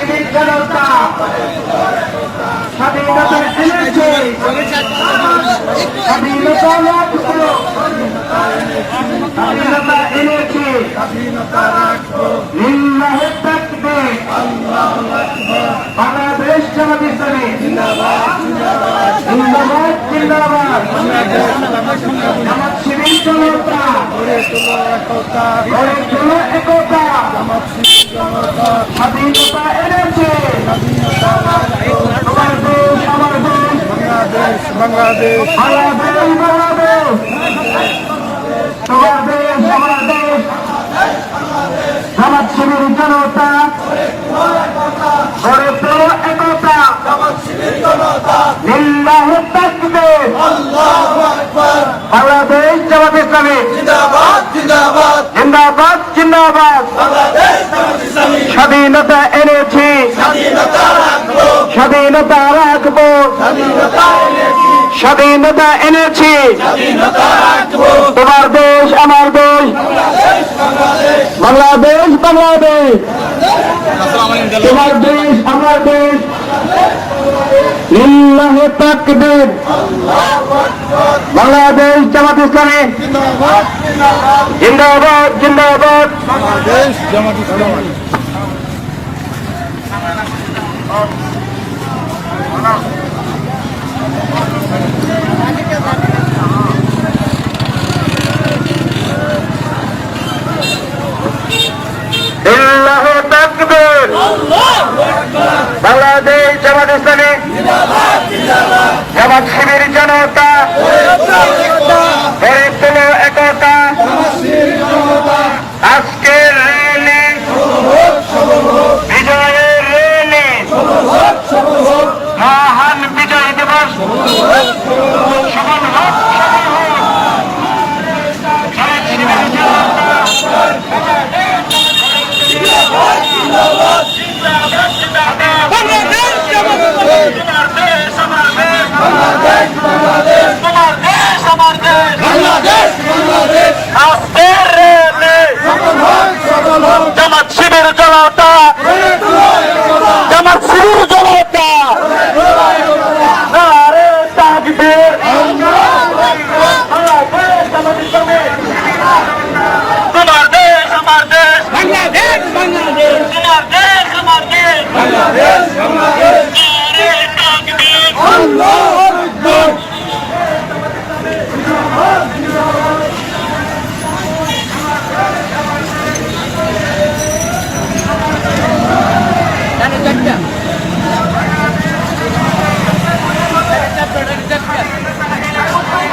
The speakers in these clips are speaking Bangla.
শিবির জনতা। স্বাধীনতা এনেছে স্বাধীনতা লাভ করো। স্বাধীনতা এনেছে। লিল্লাহে তাকবীর বাংলাদেশ জামাত ইসলামী জিন্দাবাদ জিন্দাবাদ। জামাত শিবির জনতা। গড়ে তোলো একতা। স্বাধীনতা এনেছে। আমার দেশ আমার দেশ বাংলাদেশ। বাংলাদেশ বাংলাদেশ। তোমার দেশ আমার দেশ জামাত শিবির জনতা। গড়ে তোলো একতা। লিল্লাহে তাকবীর বাংলাদেশ জামাত ইসলামী। জিন্দাবাদ জিন্দাবাদ। জিন্দাবাদ জিন্দাবাদ। বাংলাদেশ স্বাধীনতা এনেছি। স্বাধীনতা রাখব। স্বাধীনতা এনেছি। তোমার দেশ, আমার দেশ। বাংলাদেশ বাংলাদেশ। তোমার দেশ, আমার দেশ। লিল্লাহে বাংলাদেশ জামাত ইসলামী। জিন্দাবাদ জিন্দাবাদ। জামাত ইসলামী। বাংলাদেশ জামাত ইসলামী। জামাত শিবির জনতা গড়ে তোলো একতা আজকের রেলি বিজয়ের রেলি মহান বিজয় দিবস সফল হোক সফল হোক জামাত শিবির জনতা বাংলাদেশ জামাত বাংলাদেশ বাংলাদেশ জামাত শিবির জনতা জামাত শিবির জনতা নারে তাকবীর তোমার দেশ আমার দেশ বাংলাদেশ বাংলাদেশ তোমার দেশ আমার দেশ বাংলাদেশ বাংলাদেশ নারে তাকবীর আল্লাহু আকবার নারে তাকবীর নারে তাকবীর ইসলামী ছাত্র শিবির জিন্দাবাদ জিন্দাবাদ জিন্দাবাদ জিন্দাবাদ ইসলামী ছাত্র শিবির শিবিরের মাটি এই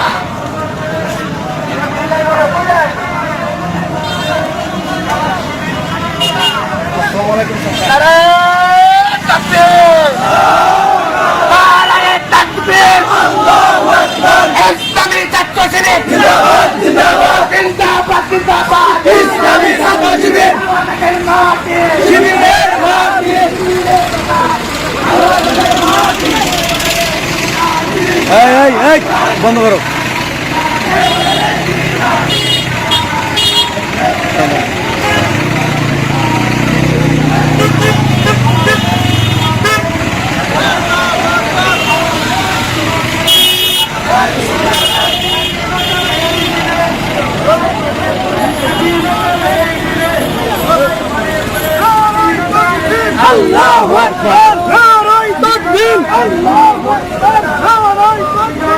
এই এই বন্ধ করো আল্লাহু আকবার নারাই তাকবীর আল্লাহু আকবার নারাই তাকবীর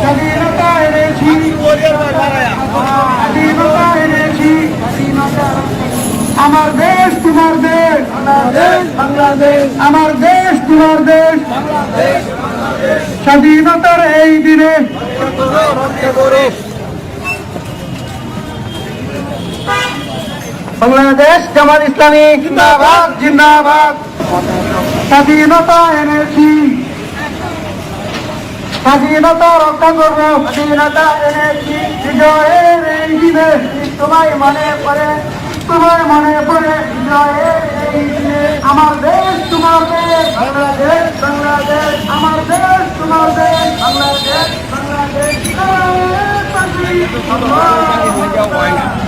স্বাধীনতা এনেছি স্বাধীনতা এনেছি আমার দেশ তোমার দেশ। বাংলাদেশ বাংলাদেশ। আমার দেশ তোমার দেশ। স্বাধীনতার এই দিনে বাংলাদেশ জামাত ইসলামী জিন্দাবাদ জিন্দাবাদ। স্বাধীনতা এনেছি। স্বাধীনতা রক্ষা করব। স্বাধীনতা এনেছি। বিজয়ের এই দিনে তোমায় মনে পড়ে। তোমায় মনে পড়ে বিজয়ের এই দিনে। আমার দেশ তোমার দেশ বাংলাদেশ বাংলাদেশ। আমার দেশ তোমার দেশ বাংলাদেশ বাংলাদেশ।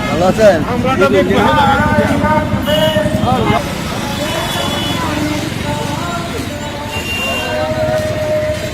ভালো আছেন?